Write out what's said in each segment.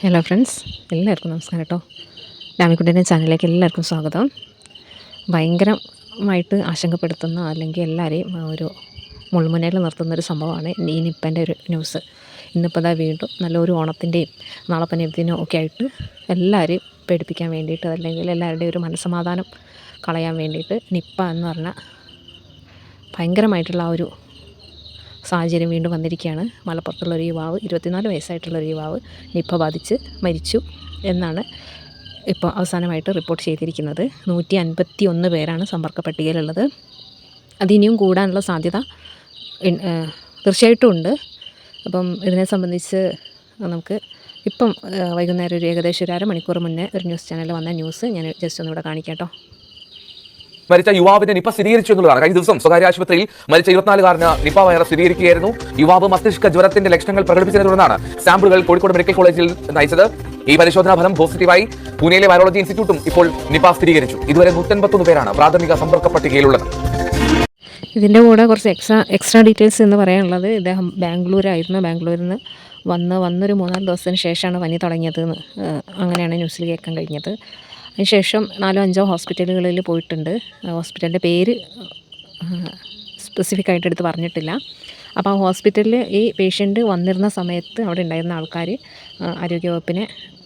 Hello friends എല്ലാവർക്കും നമസ്കാരം കേട്ടോ. ഡാമിക്കുട്ടിന്റെ ചാനലിലേക്ക് എല്ലാവർക്കും സ്വാഗതം. ഭയങ്കരമായിട്ട് ആശങ്കപ്പെടുത്തുന്ന അല്ലെങ്കിൽ എല്ലാവരെയും ഒരു മുൾമുനയിൽ നിർത്തുന്ന ഒരു സംഭവമാണ് ഈ നിപ്പന്റെ ഒരു ന്യൂസ് ഇന്നിപ്പോൾ ഇതാ വീണ്ടും നല്ലൊരു ഓണത്തിന്റെയും നാളപ്പനത്തിനും ഒക്കെ ആയിട്ട് എല്ലാവരെയും പേടിപ്പിക്കാൻ വേണ്ടിയിട്ട് അല്ലെങ്കിൽ എല്ലാവരുടെയും ഒരു മനസ്സമാധാനം കളയാൻ വേണ്ടിയിട്ട് നിപ്പ എന്ന് പറഞ്ഞ ഭയങ്കരമായിട്ടുള്ള ആ ഒരു സാഹചര്യം വീണ്ടും വന്നിരിക്കുകയാണ്. മലപ്പുറത്തുള്ളൊരു യുവാവ് ഇരുപത്തിനാല് വയസ്സായിട്ടുള്ളൊരു യുവാവ് നിപ്പ ബാധിച്ച് മരിച്ചു എന്നാണ് ഇപ്പോൾ അവസാനമായിട്ട് റിപ്പോർട്ട് ചെയ്തിരിക്കുന്നത്. നൂറ്റി അൻപത്തി ഒന്ന് പേരാണ് സമ്പർക്ക പട്ടികയിലുള്ളത്. അതിനിയും കൂടാനുള്ള സാധ്യത തീർച്ചയായിട്ടും ഉണ്ട്. അപ്പം ഇതിനെ സംബന്ധിച്ച് നമുക്ക് ഇപ്പം വൈകുന്നേരം ഒരു ഏകദേശം ഒരു അരമണിക്കൂർ മുന്നേ ഒരു ന്യൂസ് ചാനലിൽ വന്ന ന്യൂസ് ഞാൻ ജസ്റ്റ് ഒന്നുകൂടെ കാണിക്കാം കേട്ടോ. മരിച്ച യുവാവിന് നിപ്പ സ്ഥിരീകരിച്ചു എന്നുള്ളതാണ്. കഴിഞ്ഞ ദിവസം സ്വകാര്യ ആശുപത്രിയിൽ മരിച്ച ഇരുപത്തിനാലുകാരന് നിപ്പ വൈറസ് സ്ഥിരീകരിക്കുകയായിരുന്നു. യുവാവ് മസ്തിഷ്ക ജ്വരത്തിന്റെ ലക്ഷണങ്ങൾ പ്രകടിപ്പിച്ചതിനെ തുടർന്നാണ് സാമ്പിളുകൾ കോഴിക്കോട് മെഡിക്കൽ കോളേജിൽ നയിച്ചത്. ഈ പരിശോധനാ ഫലം പോസിറ്റീവായി പൂനെയിലെ വൈറോളജി ഇൻസ്റ്റിറ്റ്യൂട്ടും ഇപ്പോൾ നിപ സ്ഥിരീകരിച്ചു. ഇതുവരെ നൂറ്റൻപത്തൊന്ന് പേരാണ് പ്രാഥമിക സമ്പർക്ക പട്ടികയിലുള്ളത്. ഇതിന്റെ കൂടെ കുറച്ച് എക്സ്ട്രാ എക്സ്ട്രാ ഡീറ്റെയിൽസ് എന്ന് പറയാനുള്ളത് ഇദ്ദേഹം ബാംഗ്ലൂരായിരുന്നു. ബാംഗ്ലൂരിൽ നിന്ന് വന്ന് വന്നൊരു മൂന്നാൽ ദിവസത്തിന് ശേഷമാണ് പനി തുടങ്ങിയത് അങ്ങനെയാണ് ന്യൂസിൽ കേൾക്കാൻ കഴിഞ്ഞത്. അതിനുശേഷം നാലോ അഞ്ചോ ഹോസ്പിറ്റലുകളിൽ പോയിട്ടുണ്ട്. ഹോസ്പിറ്റലിന്റെ പേര് സ്പെസിഫിക് ആയിട്ട് എടുത്ത് പറഞ്ഞിട്ടില്ല. അപ്പോൾ ആ ഹോസ്പിറ്റലിൽ ഈ പേഷ്യന്റ് വന്നിരുന്ന സമയത്ത് അവിടെ ഉണ്ടായിരുന്ന ആൾക്കാർ ആരോഗ്യവകുപ്പിനെ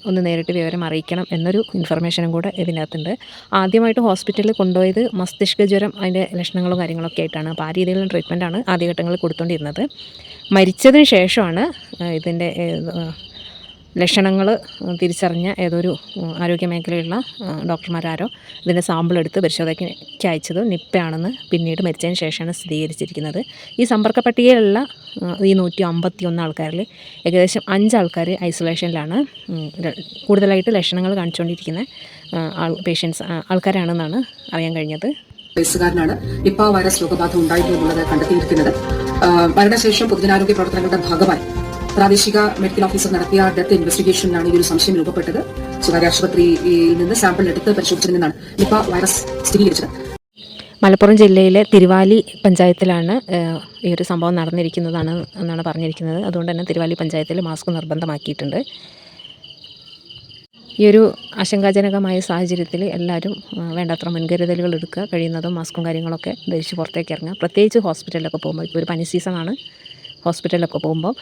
ഒന്ന് നേരിട്ട് വിവരം അറിയിക്കണം എന്നൊരു ഇൻഫർമേഷനും കൂടെ ഇതിനകത്തുണ്ട്. ആദ്യമായിട്ട് ഹോസ്പിറ്റലിൽ കൊണ്ടുപോയത് മസ്തിഷ്ക ജ്വരം അതിന്റെ ലക്ഷണങ്ങളും കാര്യങ്ങളൊക്കെ ആയിട്ടാണ്. അപ്പോൾ ആ രീതിയിലുള്ള ട്രീറ്റ്മെന്റാണ് ആദ്യഘട്ടങ്ങളിൽ കൊടുത്തുകൊണ്ടിരുന്നത് മരിച്ചതിന് ശേഷമാണ് ഇതിന്റെ ലക്ഷണങ്ങൾ തിരിച്ചറിഞ്ഞ ഏതൊരു ആരോഗ്യ മേഖലയിലുള്ള ഡോക്ടർമാരാരോ ഇതിന്റെ സാമ്പിൾ എടുത്ത് പരിശോധനയ്ക്ക് അയച്ചത് നിപ്പയാണെന്ന് പിന്നീട് മരിച്ചതിന് ശേഷമാണ് സ്ഥിരീകരിച്ചിരിക്കുന്നത്. ഈ സമ്പർക്ക പട്ടികയിലുള്ള ഈ നൂറ്റി അമ്പത്തി ഒന്ന് ആൾക്കാരിൽ ഏകദേശം അഞ്ച് ആൾക്കാർ ഐസൊലേഷനിലാണ് കൂടുതലായിട്ട് ലക്ഷണങ്ങൾ കാണിച്ചുകൊണ്ടിരിക്കുന്ന ആൾ പേഷ്യൻസ് ആൾക്കാരാണെന്നാണ് അറിയാൻ കഴിഞ്ഞത്. വയസ്സുകാരനാണ് നിപ്പ വൈറസ് രോഗബാധ ഉണ്ടായിട്ടുള്ളത് കണ്ടെത്തിയിരിക്കുന്നത്. മരണശേഷം പൊതുജനാരോഗ്യ പ്രവർത്തനങ്ങളുടെ ഭാഗമായി പ്രാദേശിക മെഡിക്കൽ ഓഫീസർ നടത്തിയ ഡെത്ത് ഇൻവെസ്റ്റിഗേഷനിലാണ് ഈ ഒരു സംശയം രൂപപ്പെട്ടത്. സ്വകാര്യ ആശുപത്രിയിൽ നിന്ന് സാമ്പിൾ എടുത്ത് പരിശോധിച്ചതിൽ നിപ വൈറസ് സ്ഥിരീകരിച്ചത്. മലപ്പുറം ജില്ലയിലെ തിരുവാലി പഞ്ചായത്തിലാണ് ഈ ഒരു സംഭവം നടന്നിരിക്കുന്നതാണ് എന്നാണ് പറഞ്ഞിരിക്കുന്നത്. അതുകൊണ്ട് തന്നെ തിരുവാലി പഞ്ചായത്തിൽ മാസ്ക് നിർബന്ധമാക്കിയിട്ടുണ്ട്. ഈ ഒരു ആശങ്കാജനകമായ സാഹചര്യത്തിൽ എല്ലാവരും വേണ്ടത്ര മുൻകരുതലുകൾ എടുക്കുക കഴിയുന്നതും മാസ്കും കാര്യങ്ങളൊക്കെ ധരിച്ച് പുറത്തേക്ക് ഇറങ്ങുക. പ്രത്യേകിച്ച് ഹോസ്പിറ്റലിലൊക്കെ പോകുമ്പോൾ ഇപ്പോൾ ഒരു പനി സീസണാണ് ഹോസ്പിറ്റലിലൊക്കെ പോകുമ്പോൾ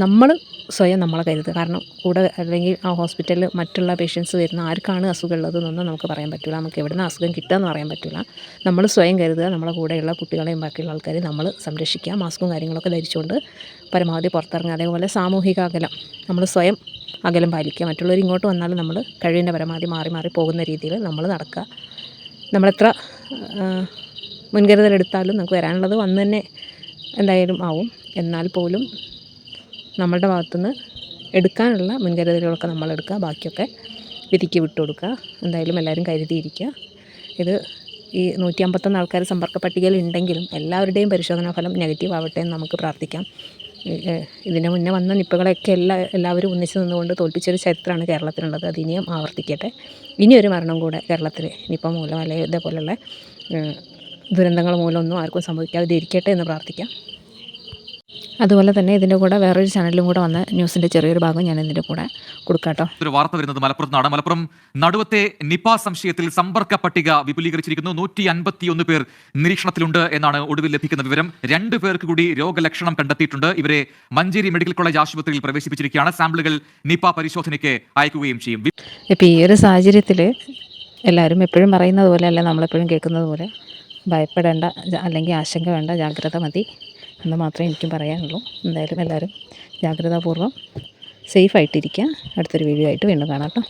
നമ്മൾ സ്വയം നമ്മളെ കരുതുക. കാരണം കൂടെ അല്ലെങ്കിൽ ആ ഹോസ്പിറ്റലിൽ മറ്റുള്ള പേഷ്യൻസ് വരുന്ന ആർക്കാണ് അസുഖം ഉള്ളതെന്നൊന്നും നമുക്ക് പറയാൻ പറ്റില്ല നമുക്ക് എവിടെ നിന്ന് അസുഖം കിട്ടുക പറയാൻ പറ്റില്ല നമ്മൾ സ്വയം കരുതുക നമ്മളെ കൂടെയുള്ള കുട്ടികളെയും ബാക്കിയുള്ള ആൾക്കാരെയും നമ്മൾ സംരക്ഷിക്കുക. മാസ്കും കാര്യങ്ങളൊക്കെ ധരിച്ചുകൊണ്ട് പരമാവധി പുറത്തിറങ്ങുക. അതേപോലെ സാമൂഹിക അകലം. നമ്മൾ സ്വയം അകലം പാലിക്കുക. മറ്റുള്ളവർ ഇങ്ങോട്ട് വന്നാലും നമ്മൾ കഴിവിന്റെ പരമാവധി മാറി മാറി പോകുന്ന രീതിയിൽ നമ്മൾ നടക്കുക. നമ്മളെത്ര മുൻകരുതലെടുത്താലും നമുക്ക് വരാനുള്ളത് വന്ന് തന്നെ എന്തായാലും ആവും. എന്നാൽ പോലും നമ്മളുടെ ഭാഗത്തുനിന്ന് എടുക്കാനുള്ള മുൻകരുതലുകളൊക്കെ നമ്മളെടുക്കുക. ബാക്കിയൊക്കെ വിധിക്ക് വിട്ടു കൊടുക്കുക എന്തായാലും എല്ലാവരും കരുതിയിരിക്കുക. ഇത് ഈ നൂറ്റി അമ്പത്തൊന്ന് ആൾക്കാർ സമ്പർക്ക പട്ടികയിൽ ഉണ്ടെങ്കിലും എല്ലാവരുടെയും പരിശോധനാ ഫലം നെഗറ്റീവ് ആവട്ടെ എന്ന് നമുക്ക് പ്രാർത്ഥിക്കാം. ഇതിന് മുന്നേ വന്ന നിപ്പകളെയൊക്കെ എല്ലാ എല്ലാവരും ഒന്നിച്ച് നിന്നുകൊണ്ട് തോൽപ്പിച്ചൊരു ചരിത്രമാണ് കേരളത്തിലുള്ളത്. അത് ഇനിയും ആവർത്തിക്കട്ടെ. ഇനിയൊരു മരണം കൂടെ കേരളത്തിൽ നിപ്പ മൂലം അല്ലെങ്കിൽ ഇതേപോലെയുള്ള ദുരന്തങ്ങൾ മൂലമൊന്നും ആർക്കും സംഭവിക്കാതെ ഇരിക്കട്ടെ എന്ന് പ്രാർത്ഥിക്കാം. അതുപോലെ തന്നെ ഇതിന്റെ കൂടെ വേറൊരു ചാനലിലും കൂടെ വന്ന ന്യൂസിന്റെ ചെറിയൊരു ഭാഗം ഞാൻ ഇതിന്റെ കൂടെ കൊടുക്കാട്ടോ ഒരു വാർത്ത വരുന്നത് മലപ്പുറത്താണ് മലപ്പുറം നടുവത്തെ നിപ സംശയത്തിൽ സമ്പർക്ക പട്ടിക വിപുലീകരിച്ചിരിക്കുന്നു. നൂറ്റി അൻപത്തിയൊന്ന് പേർ നിരീക്ഷണത്തിലുണ്ട് എന്നാണ് ഒടുവിൽ ലഭിക്കുന്ന വിവരം. രണ്ട് പേർക്ക് കൂടി രോഗലക്ഷണം കണ്ടെത്തിയിട്ടുണ്ട്. ഇവരെ മഞ്ചേരി മെഡിക്കൽ കോളേജ് ആശുപത്രിയിൽ പ്രവേശിപ്പിച്ചിരിക്കുകയാണ്. സാമ്പിളുകൾ നിപ പരിശോധനയ്ക്ക് അയക്കുകയും ചെയ്യും. ഇപ്പം ഈ ഒരു സാഹചര്യത്തിൽ എല്ലാവരും എപ്പോഴും പറയുന്നത് പോലെ അല്ല നമ്മളെപ്പോഴും കേൾക്കുന്നത് പോലെ. ഭയപ്പെടേണ്ട അല്ലെങ്കിൽ ആശങ്ക വേണ്ട ജാഗ്രത മതി. എന്ന് മാത്രമേ എനിക്കും പറയാനുള്ളൂ. എന്തായാലും എല്ലാവരും ജാഗ്രതാപൂർവം സേഫായിട്ടിരിക്കുക. അടുത്തൊരു വീഡിയോ ആയിട്ട് വീണ്ടും കാണാം കേട്ടോ.